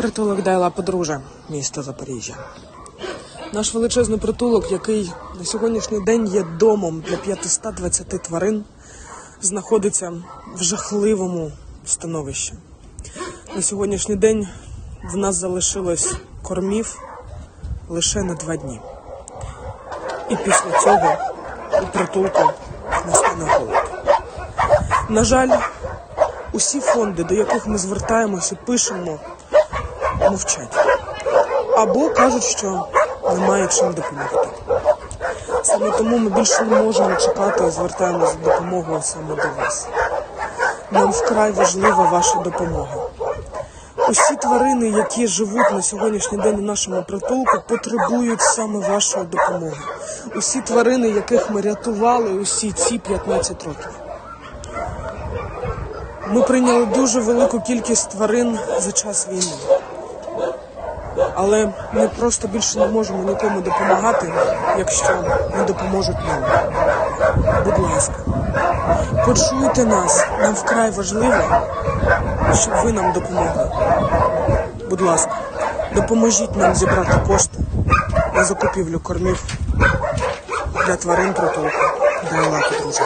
Притулок Дайла Подружа, місто Запоріжжя. Наш величезний притулок, який на сьогоднішній день є домом для 520 тварин, знаходиться в жахливому становищі. На сьогоднішній день в нас залишилось кормів лише на два дні. І після цього у притулку настане голод. На жаль, усі фонди, до яких ми звертаємося, пишемо, мовчать. Або кажуть, що немає чим допомогти. Саме тому ми більше не можемо чекати і звертаємося за допомогою саме до вас. Нам вкрай важлива ваша допомога. Усі тварини, які живуть на сьогоднішній день у нашому притулку, потребують саме вашої допомоги. Усі тварини, яких ми рятували усі ці 15 років. Ми прийняли дуже велику кількість тварин за час війни. Але ми просто більше не можемо нікому допомагати, якщо не допоможуть нам. Будь ласка, почуйте нас. Нам вкрай важливо, щоб ви нам допомогли. Будь ласка, допоможіть нам зібрати кошти на закупівлю кормів для тварин притулку. Дай лапу, друже.